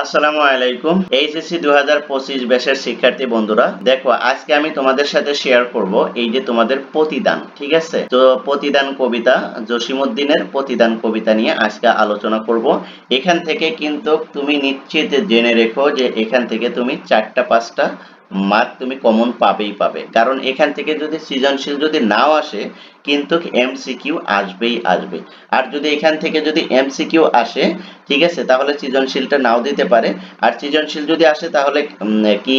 আসসালামু আলাইকুম। এইচএসসি দু হাজার পঁচিশ ব্যাচের শিক্ষার্থী বন্ধুরা, দেখো, আজকে আমি তোমাদের সাথে শেয়ার করব এই যে তোমাদের প্রতিদান, ঠিক আছে? তো প্রতিদান কবিতা জসিমুদ্দিনের প্রতিদান কবিতা নিয়ে আজকে আলোচনা করব। এখান থেকে কিন্তু তুমি নিশ্চিত জেনে রেখো যে এখান থেকে তুমি চারটা, পাঁচটা মার্ক তুমি কমন পাবেই পাবে। কারণ এখান থেকে যদি সৃজনশীল যদি নাও আসে কিন্তু এমসিকিউ আসবেই আসবে। আর যদি এখান থেকে যদি এমসিকিউ আসে, ঠিক আছে, তাহলে সৃজনশীলটা নাও দিতে পারে। আর সৃজনশীল যদি আসে, তাহলে কি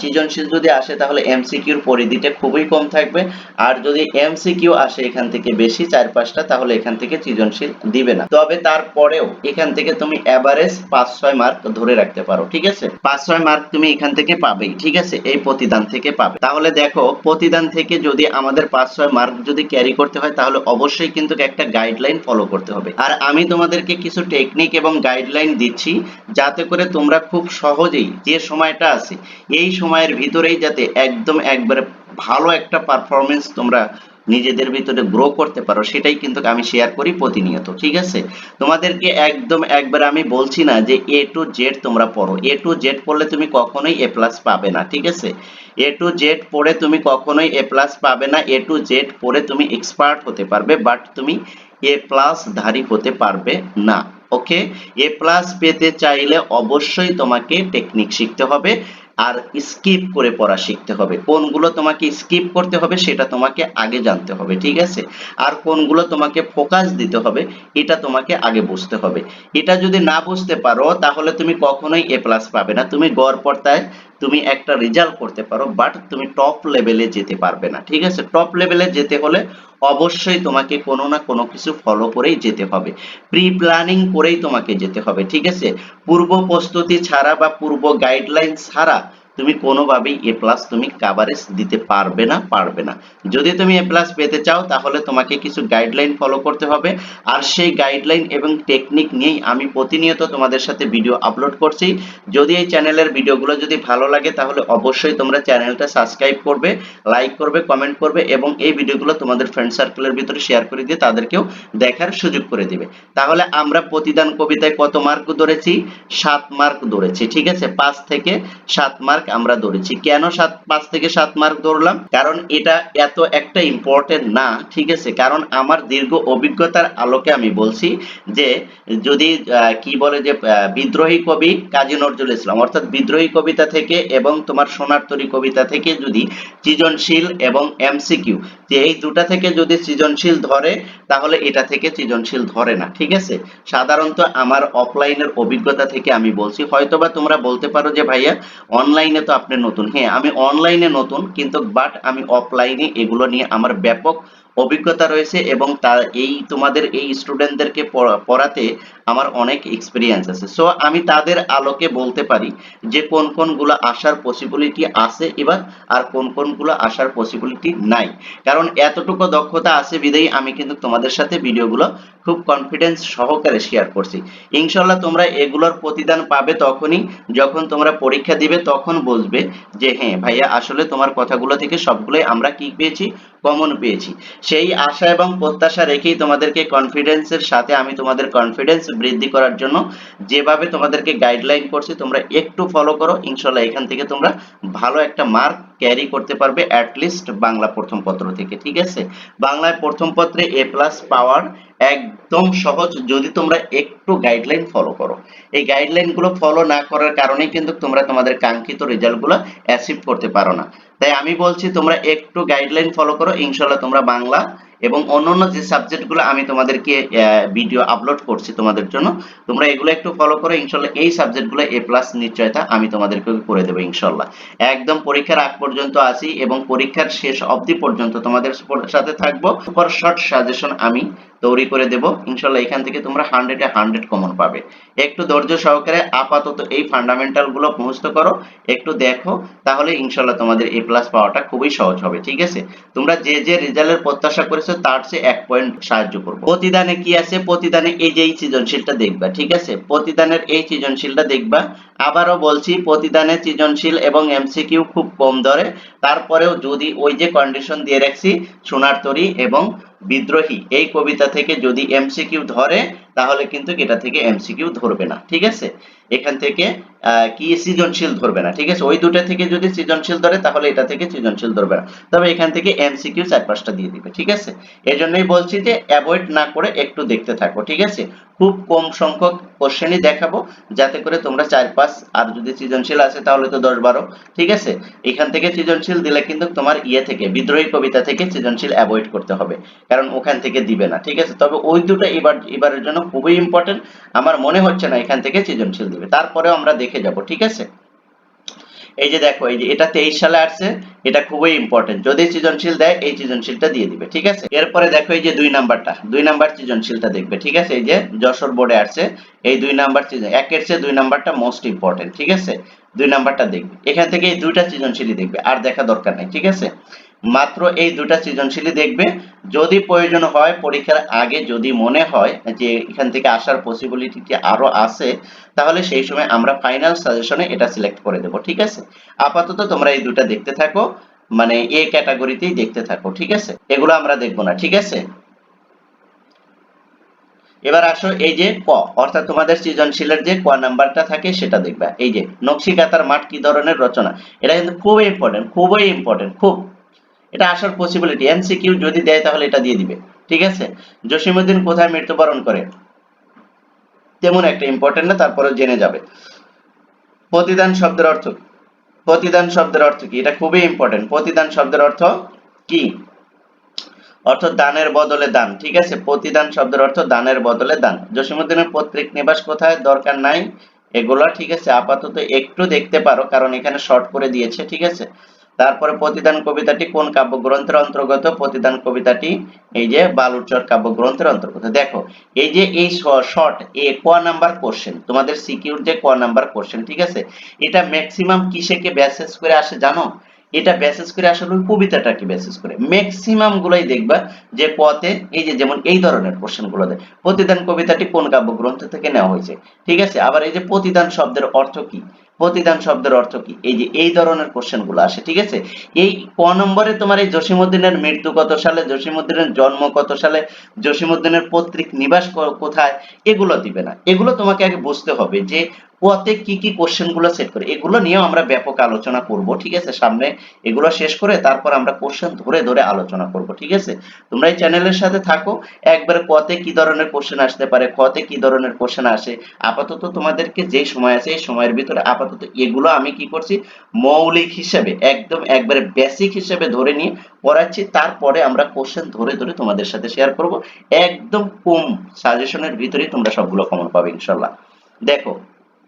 সৃজনশীল যদি আসে, তাহলে এমসিকিউর পরিধিটা খুবই কম থাকবে। আর যদি এমসিকিউ আসে এখান থেকে বেশি, চার পাঁচটা, তাহলে এখান থেকে সৃজনশীল দিবে না। তবে তারপরেও এখান থেকে তুমি এভারেজ পাঁচ ছয় মার্ক ধরে রাখতে পারো, ঠিক আছে? পাঁচ ছয় মার্ক তুমি এখান থেকে পাবেই, ঠিক আছে? এই প্রতিদান থেকে পাবে। তাহলে দেখো, প্রতিদান থেকে যদি আমাদের পাঁচ ছয় মার্ক যদি ক্যারি করতে হয়, তাহলে অবশ্যই কিন্তু একটা গাইডলাইন ফলো করতে হবে। আর আমি তোমাদেরকে কিছু টেকনিক এবং গাইডলাইন দিচ্ছি, যাতে করে তোমরা খুব সহজেই যে সময়টা আছে, এই সময়ের ভিতরেই যাতে একদম একবারে ভালো একটা পারফরমেন্স তোমরা নিজেদের ভিতরে গ্রো করতে পারো, সেটাই কিন্তু আমি শেয়ার করি প্রতিনিয়ত, ঠিক আছে? তোমাদেরকে একদম একবার আমি বলছি না যে এ টু জেড তোমরা পড়ো। এ টু জেড পড়লে তুমি কখনোই এ প্লাস পাবে না, ঠিক আছে? এ টু জেড পড়ে তুমি কখনোই এ প্লাস পাবে না। এ টু জেড পড়ে তুমি এক্সপার্ট হতে পারবে বাট তুমি এ প্লাস ধারী হতে পারবে না ওকে এ প্লাস পেতে চাইলে অবশ্যই তোমাকে টেকনিক শিখতে হবে। আর স্কিপ করে পড়া শিখতে হবে। কোনগুলো তোমাকে স্কিপ করতে হবে সেটা তোমাকে আগে জানতে হবে, ঠিক আছে? আর কোনগুলো তোমাকে ফোকাস দিতে হবে এটা তোমাকে আগে বুঝতে হবে। এটা যদি না বুঝতে পারো তাহলে তুমি কখনোই এ প্লাস পাবে না। তুমি গড় পড়তায় তুমি একটা রেজাল্ট করতে পারো বাট তুমি টপ লেভেলে যেতে পারবে না, ঠিক আছে? টপ লেভেলে যেতে হলে অবশ্যই তোমাকে কোনো না কোনো কিছু ফলো করেই যেতে হবে। প্রি প্ল্যানিং করেই তোমাকে যেতে হবে, ঠিক আছে? পূর্ব প্রস্তুতি ছাড়া বা পূর্ব গাইডলাইন ছাড়া তুমি কোনোভাবেই এ প্লাস তুমি কাভারেজ দিতে পারবে না পারবে না। যদি তুমি এ প্লাস পেতে চাও, তাহলে তোমাকে কিছু গাইডলাইন ফলো করতে হবে। আর সেই গাইডলাইন এবং টেকনিক নিয়েই আমি প্রতিনিয়ত তোমাদের সাথে ভিডিও আপলোড করছি। যদি এই চ্যানেলের ভিডিওগুলো যদি ভালো লাগে, তাহলে অবশ্যই তোমরা চ্যানেলটা সাবস্ক্রাইব করবে লাইক করবে কমেন্ট করবে এবং এই ভিডিওগুলো তোমাদের ফ্রেন্ড সার্কেলের ভিতরে শেয়ার করে দিয়ে তাদেরকেও দেখার সুযোগ করে দিবে। তাহলে আমরা প্রতিদান কবিতায় কত মার্ক ধরেছি? সাত মার্ক ধরেছি, ঠিক আছে? পাঁচ থেকে সাত মার্ক আমরা ধরেছি। কেন সাত, পাঁচ থেকে সাত মার্ক ধরলাম? কারণ এটা এত একটা ইম্পর্টেন্ট না, ঠিক আছে? কারণ আমার দীর্ঘ অভিজ্ঞতার আলোকে আমি বলছি যে, যদি কি বলে যে বিদ্রোহী কবি কাজী নজরুল ইসলাম, অর্থাৎ বিদ্রোহী কবিতা থেকে এবং তোমার সোনার তরী কবিতা থেকে যদি সৃজনশীল এবং এমসিকিউ যে এই দুটা থেকে যদি সৃজনশীল ধরে তাহলে এটা থেকে সৃজনশীল ধরে না, ঠিক আছে? সাধারণত আমার অফলাইনের অভিজ্ঞতা থেকে আমি বলছি, হয়তোবা তোমরা বলতে পারো যে ভাইয়া অনলাইনে তো আপনি নতুন। হ্যাঁ আমি অনলাইনে নতুন, কিন্তু বাট আমি অফলাইনে এগুলো নিয়ে আমার ব্যাপক অভিজ্ঞতা রয়েছে এবং তা, এই তোমাদের, এই স্টুডেন্টদেরকে পড়াতে আমার অনেক এক্সপিরিয়েন্স আছে। সো আমি তাদের আলোকে বলতে পারি যে কোন কোনগুলো আসার পসিবিলিটি আছে এবার, আর কোন কোনগুলো আসার পসিবিলিটি নাই। কারণ এতটুকু দক্ষতা আছে বিদায়ী আমি কিন্তু তোমাদের সাথে ভিডিওগুলো খুব কনফিডেন্স সহকারে শেয়ার করছি। ইনশাল্লাহ তোমরা এগুলোর প্রতিদান পাবে তখনই, যখন তোমরা পরীক্ষা দিবে তখন বুঝবে যে হ্যাঁ ভাইয়া আসলে তোমার কথাগুলো থেকে সবগুলোই আমরা কি পেয়েছি? কমন পেয়েছি। সেই আশা এবং প্রত্যাশা রেখেই তোমাদেরকে কনফিডেন্সের সাথে আমি তোমাদের কনফিডেন্স বৃদ্ধি করার জন্য যেভাবে তোমাদেরকে গাইডলাইন করছি, তোমরা একটু ফলো করো। ইনশাল্লাহ এখান থেকে তোমরা ভালো একটা মার্ক ক্যারি করতে পারবে অ্যাটলিস্ট বাংলা প্রথম পত্র থেকে, ঠিক আছে? বাংলায় প্রথম পত্রে এ প্লাস পাওয়ার একদম সহজ যদি তোমরা একটু গাইডলাইন ফলো করো। এই গাইডলাইনগুলো ফলো না করার কারণে কিন্তু তোমরা তোমাদের কাঙ্ক্ষিত রেজাল্টগুলো অ্যাচিভ করতে পারো না। তাই আমি বলছি, তোমরা একটু গাইডলাইন ফলো করো ইনশাল্লাহ তোমরা বাংলা এবং অন্যান্য যে সাবজেক্টগুলো আমি তোমাদেরকে ভিডিও আপলোড করছি তোমাদের জন্য, তোমরা এগুলো একটু ফলো করো ইনশাল্লাহ এই সাবজেক্টগুলো এ প্লাস নিশ্চয়তা আমি তোমাদেরকে করে দেবো ইনশাল্লাহ একদম পরীক্ষার আগ পর্যন্ত আসি এবং পরীক্ষার শেষ অবধি পর্যন্ত তোমাদের সাথে থাকব। শর্ট সাজেশন আমি তৈরি করে দেব। ইনশাল্লাহ এখান থেকে তোমরা হান্ড্রেডে হান্ড্রেড কমন পাবে। একটু ধৈর্য সহকারে আপাতত এই ফান্ডামেন্টালগুলো মুখস্থ করো। একটু দেখো, তাহলে ইনশাল্লাহ তোমাদের এ প্লাস পাওয়াটা খুবই সহজ হবে, ঠিক আছে? তোমরা যে যে রেজাল্টের প্রত্যাশা করেছ, তার চেয়ে এক পয়েন্ট সাহায্য করব। প্রতিদানে কি আছে? প্রতিদানে এই যে এই সৃজনশীলটা দেখবা, ঠিক আছে? প্রতিদানের এই সৃজনশীলটা দেখবা আবারও বলছি, প্রতিদানে সৃজনশীল এবং এমসিকিউ খুব কম ধরে। তারপরেও যদি ওই যে কন্ডিশন দিয়ে রাখছি, সোনার তরী এবং বিদ্রোহী, এই কবিতা থেকে যদি এমসিকিউ ধরে তাহলে কিন্তু এটা থেকে এমসিকিউ ধরবে না, ঠিক আছে? এখান থেকে কি সৃজনশীল ধরবে না, ঠিক আছে? ওই দুটা থেকে যদি সৃজনশীল ধরে, তাহলে এটা থেকে সৃজনশীল ধরবে না। তবে এখান থেকে এমসিকিউ চার পাঁচটা দিয়ে দিবে, ঠিক আছে? এই জন্যই বলছি যে অ্যাভয়েড না করে একটু দেখতে থাকো, ঠিক আছে? খুব কম সংখ্যক কোশ্চেনই দেখাবো, যাতে করে তোমরা চার, পাঁচ, আর যদি সৃজনশীল আছে তাহলে তো দশ, বারো, ঠিক আছে? এখান থেকে সৃজনশীল দিলে কিন্তু তোমার ইয়ে থেকে, বিদ্রোহী কবিতা থেকে সৃজনশীল অ্যাভয়েড করতে হবে, কারণ ওখান থেকে দিবে না, ঠিক আছে? তবে ওই দুটো এবার, এবারের জন্য খুবই ইম্পর্টেন্ট আমার মনে হচ্ছে না এখান থেকে সৃজনশীল দিবে। তারপরেও আমরা দেখে যাব, ঠিক আছে? এই যে দেখো, এই যে এটা তেইশ সালে আসছে, এটা খুবই ইম্পর্টেন্ট যদি সৃজনশীল দেয়, এই সৃজনশীলটা দিয়ে দিবে, ঠিক আছে? এরপরে দেখো এই যে দুই নাম্বারটা, দুই নাম্বার সৃজনশীলটা দেখবে, ঠিক আছে? এই যে যশোর বোর্ডে আসছে, এই দুই নাম্বার একের চেয়ে দুই নাম্বারটা মোস্ট ইম্পর্টেন্ট ঠিক আছে? দুই নাম্বারটা দেখবে। এখান থেকে এই দুইটা সৃজনশীলই দেখবে, আর দেখা দরকার নেই, ঠিক আছে? মাত্র এই দুটা সৃজনশীলই দেখবে। যদি প্রয়োজন হয় পরীক্ষার আগে যদি মনে হয় যে এখান থেকে আসার পসিবিলিটি আরও আছে, তাহলে সেই সময় আমরা ফাইনাল সাজেশনে এটা সিলেক্ট করে দেব, ঠিক আছে? আপাতত তোমরা এই দুটা দেখতে থাকো মানে এ ক্যাটাগরিতেই দেখতে থাকো, ঠিক আছে? এগুলো আমরা দেখব না, ঠিক আছে? এবার আসো এই যে ক, অর্থাৎ তোমাদের সৃজনশীলের যে ক নাম্বারটা থাকে সেটা দেখবে। এই যে নকশিকাতার মাঠ কি ধরনের রচনা? এটা কিন্তু খুবই ইম্পর্টেন্ট খুবই ইম্পর্টেন্ট খুব এটা আসার পসিবিলিটি এমসিকিউ যদি দেয় তাহলে এটা দিয়ে দিবে, ঠিক আছে? জসিমউদ্দিন কোথায় মৃত্যুবরণ করে? তেমন একটা ইম্পর্টেন্ট না তারপরে জেনে যাবে। প্রতিদান শব্দের অর্থ প্রতিদান শব্দের অর্থ কি? এটা খুবই ইম্পর্টেন্ট প্রতিদান শব্দের অর্থ কি? অর্থ দানের বদলে দান, ঠিক আছে? প্রতিদান শব্দের অর্থ দানের বদলে দান। জসিমুদ্দিনের পৈতৃক নিবাস কোথায়? দরকার নাই। এগুলা, ঠিক আছে? আপাতত একটু দেখতে পারো, কারণ এখানে শর্ট করে দিয়েছে, ঠিক আছে? তারপরে প্রতিদান কবিতাটি কোন কাব্যগ্রন্থের অন্তর্গত? প্রতিদান কবিতাটি এই যে বালুচর কাব্যগ্রন্থের অন্তর্গত। দেখো, এই যে এই শর্ট এ ক নাম্বার কোশ্চেন তোমাদের সিকিউর যে ক নাম্বার কোশ্চেন ঠিক আছে? এটা ম্যাক্সিমাম কিসেকে বেসিস করে আসে জানো? এটা বেসিস করে আসলে ওই কবিতাটাকে বেসিস করে। ম্যাক্সিমাম গুলাই দেখবা যে পথে এই যে যেমন এই ধরনের কোশ্চেনগুলো দেয়। প্রতিদান কবিতাটি কোন কাব্যগ্রন্থ থেকে নেওয়া হয়েছে? ঠিক আছে? আবার এই যে প্রতিদান শব্দের অর্থ কি? প্রতিদান শব্দের অর্থ কি? এই যে এই ধরনের কোশ্চেনগুলো আসে, ঠিক আছে? এই ক নম্বরে তোমার এই জসিমুদ্দিনের মৃত্যু কত সালে জসিমুদ্দিনের জন্ম কত সালে জসিমুদ্দিনের পৈতৃক নিবাস কোথায়? এগুলো দিবে না। এগুলো তোমাকে আগে বুঝতে হবে যে পথে কি কি কোশ্চেনগুলো সেট করে, এগুলো নিয়েও আমরা ব্যাপক আলোচনা করব, ঠিক আছে? সামনে এগুলো শেষ করে তারপর আমরা কোশ্চেন ধরে ধরে আলোচনা করব, ঠিক আছে? তোমরা এই চ্যানেলের সাথে থাকো, একবারে কতে কি ধরনের কোশ্চেন আসতে পারে কতে কি ধরনের কোশ্চেন আসে, আপাতত তোমাদেরকে যে সময় আছে, এই সময়ের ভিতরে আপাতত এগুলো আমি কি করছি, মৌলিক হিসেবে, একদম একবারে বেসিক হিসেবে ধরে নিয়ে পড়াচ্ছি, তারপরে আমরা কোশ্চেন ধরে ধরে তোমাদের সাথে শেয়ার করব, একদম কম সাজেশনের ভিতরেই তোমরা সবগুলো কমন পাবে, ইনশাল্লাহ। দেখো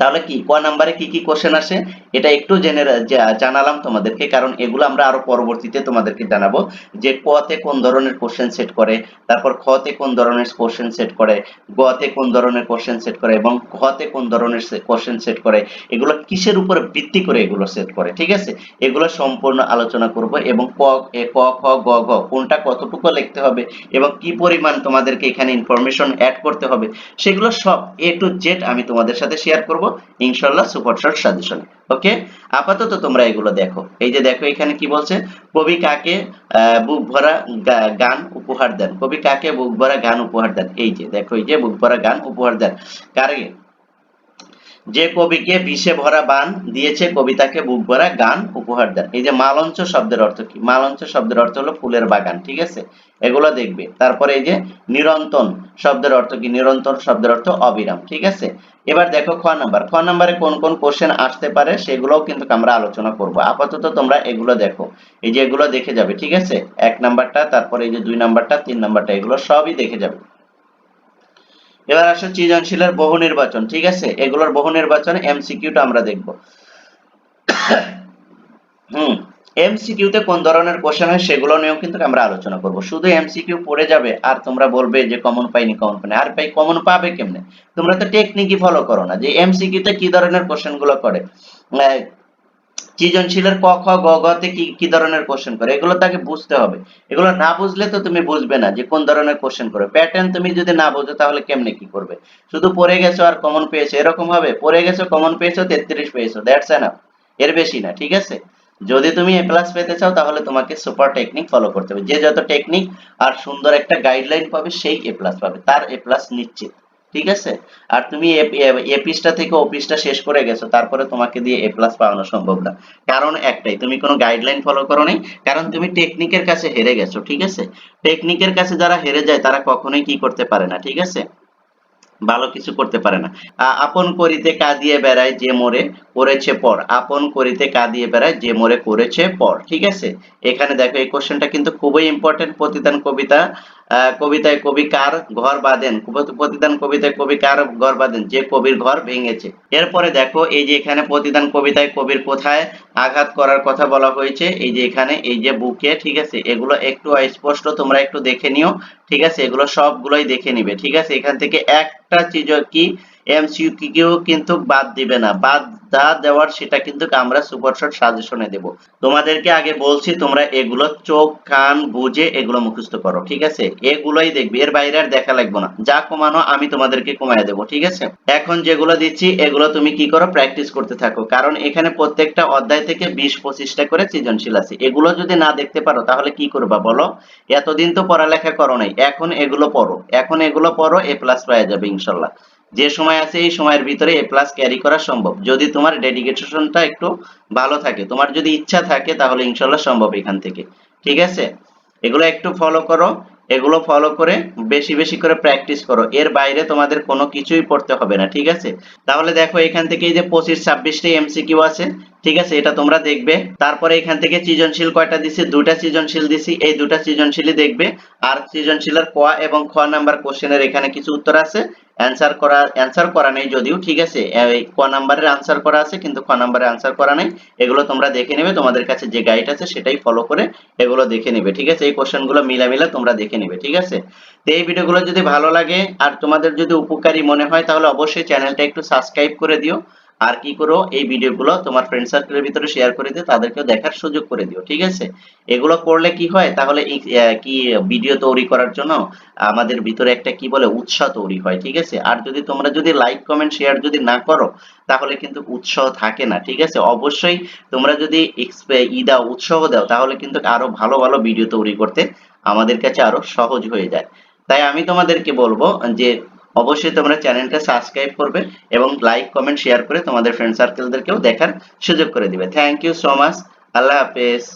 তাহলে কি, ক নাম্বারে কি কি কোশ্চেন আসে? এটা একটু জেনে জানালাম তোমাদেরকে, কারণ এগুলো আমরা আরও পরবর্তীতে তোমাদেরকে জানাব যে ক তে কোন ধরনের কোশ্চেন সেট করে, তারপর খ তে কোন ধরনের কোশ্চেন সেট করে গ তে কোন ধরনের কোশ্চেন সেট করে এবং ঘ তে কোন ধরনের কোশ্চেন সেট করে, এগুলো কিসের উপর ভিত্তি করে এগুলো সেট করে, ঠিক আছে? এগুলো সম্পূর্ণ আলোচনা করব এবং ক ক, খ, গ, ঘ, কোনটা কতটুকু লিখতে হবে এবং কি পরিমাণ তোমাদেরকে এখানে ইনফরমেশন অ্যাড করতে হবে, সেগুলো সব এ টু জেড আমি তোমাদের সাথে শেয়ার করব। ইনশাল্লাহ সুপার শর্ট সাজেশনে। ওকে? আপাতত তোমরা এগুলো দেখো। এই যে দেখো, এখানে কি বলছে? কবি কাকে বুক ভরা গান উপহার দেন। কবি কাকে বুক ভরা গান উপহার দেন? এই যে, দেখো, এই যে বুক ভরা গান উপহার দেন। কারে যে কবিকে বিষে ভরা বান দিয়েছে, কবিতাকে বুক ভরা গান উপহার দেন। এই যে মালঞ্চ শব্দের অর্থ কি? মালঞ্চ শব্দের অর্থ হলো ফুলের বাগান, ঠিক আছে? এগুলো দেখবে। তারপরে এই যে নিরন্তন শব্দের অর্থ কি? নিরন্তর শব্দের অর্থ অবিরাম, ঠিক আছে? এবার দেখো খ নাম্বার। খ নাম্বারে কোন কোন কোশ্চেন আসতে পারে সেগুলোও কিন্তু আমরা আলোচনা করব। আপাতত তোমরা এগুলো দেখো। এই যে এগুলো দেখে যাবে, ঠিক আছে? এক নাম্বারটা, তারপরে এই যে দুই নাম্বারটা, তিন নাম্বারটা, এগুলো সবই দেখে যাবে। এবার আসো সৃজনশীলের বহু নির্বাচন, ঠিক আছে? এগুলোর বহু নির্বাচন এমসিকিউটা আমরা দেখব। হুম এমসিকিউতে কোন ধরনের কোশ্চেন হয় সেগুলো নিয়েও কিন্তু আমরা আলোচনা করব। শুধু এমসিকিউ পড়ে যাবে আর তোমরা বলবে যে কমন পাইনি কমন পাইনি। আর ভাই কমন পাবে কেমনে? তোমরা তো টেকনিকই ফলো করো না যে এমসিকিউতে কি ধরনের কোশ্চেনগুলো করে। সৃজনশীলের ক, খ, গ গ তে কি কি ধরনের কোশ্চেন করে? এগুলো তাকে বুঝতে হবে। এগুলো না বুঝলে তো তুমি বুঝবে না যে কোন ধরনের কোশ্চেন করে। প্যাটার্ন তুমি যদি না বোঝো তাহলে কেমনে কি করবে? শুধু পড়ে গেছো আর কমন পেয়েছ, এরকম হবে? পড়ে গেছো কমন পেয়েছ, তেত্রিশ পেয়েছ দ্যাটস এনাফ এর বেশি না, ঠিক আছে? যদি তুমি এ প্লাস পেতে চাও তাহলে তোমাকে সুপার টেকনিক ফলো করতে হবে। যে যত টেকনিক আর সুন্দর একটা গাইডলাইন পাবে, সেই এ প্লাস পাবে। তার এ প্লাস নিশ্চিত। ঠিক আছে? আর তুমি এ পৃষ্ঠা থেকে ও পৃষ্ঠা শেষ করে গেছো, তারপরে তোমাকে দিয়ে এ প্লাস পাওয়ানো সম্ভব না। কারণ একটাই, তুমি কোনো গাইডলাইন ফলো করো নাই, কারণ তুমি টেকনিকের কাছে হেরে গেছো, ঠিক আছে? টেকনিকের কাছে যারা হেরে যায়, তারা কখনোই কি করতে পারে না, ঠিক আছে? ভালো কিছু করতে পারে না। আপন করিতে কাঁদিয়ে বেড়ায় যে মোরে করেছে পর, আপন করিতে কাঁদিয়ে বেড়ায় যে মোরে করেছে পর, ঠিক আছে? এখানে দেখো, এই কোশ্চেনটা কিন্তু খুবই ইম্পর্টেন্ট প্রতিদান কবিতা কবিতায় কবি কার ঘর বাঁধেন প্রতিদান কবিতায় কবি কার ঘর বাঁধেন, যে কবির ঘর ভেঙেছে। এরপরে দেখো, এই যে এখানে প্রতিদান কবিতায় কবির কোথায় আঘাত করার কথা বলা হয়েছে, এই যে এখানে, এই যে বুকে, ঠিক আছে? এগুলো একটু স্পষ্ট তোমরা একটু দেখে নিও, ঠিক আছে? এগুলো সবগুলোই দেখে নিবে, ঠিক আছে? এখান থেকে একটা চিজ কি এমসিকিউ কিন্তু বাদ দিবে না। বাদ যা দেওয়ার সেটা কিন্তু আমরা সুপার শর্ট সাজেশনে দেব। তোমাদেরকে আগে বলছি, তোমরা এগুলো চোখ, কান বুঝে এগুলো মুখস্থ করো, ঠিক আছে? এগুলোই দেখবে। এর বাইরে আর দেখা লাগবে না। যা কমানো আমি তোমাদেরকে কমায় দেবো, ঠিক আছে? এখন যেগুলো দিচ্ছি, এগুলো তুমি কি করো প্র্যাকটিস করতে থাকো। কারণ এখানে প্রত্যেকটা অধ্যায় থেকে বিশ পঁচিশটা করে সৃজনশীল আছে। এগুলো যদি না দেখতে পারো, তাহলে কি করবা বলো? এতদিন তো পড়ালেখা করো নাই। এখন এগুলো পড়ো। এখন এগুলো পড়ো, এ প্লাস পাওয়া যাবে, ইনশাল্লাহ। যে সময় আছে, এই সময়ের ভিতরে এ প্লাস ক্যারি করা সম্ভব। যদি তোমার ডেডিকেশনটা একটু ভালো থাকে, তোমার যদি ইচ্ছা থাকে, তাহলে ইনশাল্লাহ সম্ভব এখান থেকে। ঠিক আছে? এগুলো একটু ফলো করো। এগুলো ফলো করে বেশি বেশি করে প্র্যাকটিস করো। এর বাইরে তোমাদের কোনো কিছুই পড়তে হবে না, ঠিক আছে? তাহলে দেখো, এখান থেকে এই যে পঁচিশ, ছাব্বিশটা এমসিকিউ আছে, ঠিক আছে? এটা তোমরা দেখবে। তারপরে এখান থেকে সৃজনশীল কয়টা দিছি? দুটা সৃজনশীল দিছি। এই দুটা সৃজনশীলই দেখবে। আর সৃজনশীলের ক এবং খ নাম্বার কোশ্চেনের এখানে কিছু উত্তর আছে। অ্যান্সার করা অ্যান্সার করা নেই যদিও, ঠিক আছে? ক নাম্বারের অ্যানসার করা আছে, কিন্তু খ নাম্বারের অ্যানসার করা নেই। এগুলো তোমরা দেখে নেবে, তোমাদের কাছে যে গাইড আছে সেটাই ফলো করে এগুলো দেখে নেবে, ঠিক আছে? এই কোশ্চেনগুলো মিলা মিলা তোমরা দেখে নেবে, ঠিক আছে? তো এই ভিডিওগুলো যদি ভালো লাগে, আর তোমাদের যদি উপকারী মনে হয়, তাহলে অবশ্যই চ্যানেলটা একটু সাবস্ক্রাইব করে দিও। আর কি করো, এই ভিডিওগুলো তোমার ফ্রেন্ড সার্কেলের ভিতরে শেয়ার করে দিও, তাদেরকেও দেখার সুযোগ করে দিও, ঠিক আছে? এগুলো করলে কি হয়? তাহলে কি ভিডিও তৈরি করার জন্য আমাদের ভিতরে একটা কি বলে, উৎসাহ তৈরি হয়, ঠিক আছে? আর যদি তোমরা যদি লাইক কমেন্ট শেয়ার যদি না করো, তাহলে কিন্তু উৎসাহ থাকে না, ঠিক আছে? অবশ্যই তোমরা যদি এক্সপে- ই দাও, উৎসাহ দাও, তাহলে কিন্তু আরও ভালো ভালো ভিডিও তৈরি করতে আমাদের কাছে আরও সহজ হয়ে যায়। তাই আমি তোমাদেরকে বলব যে অবশ্যই তোমরা চ্যানেলটা সাবস্ক্রাইব করবে এবং লাইক কমেন্ট শেয়ার করে তোমাদের ফ্রেন্ড সার্কেলদেরকেও দেখার সুযোগ করে দিবে। থ্যাংক ইউ সো মাচ আল্লাহ হাফেজ।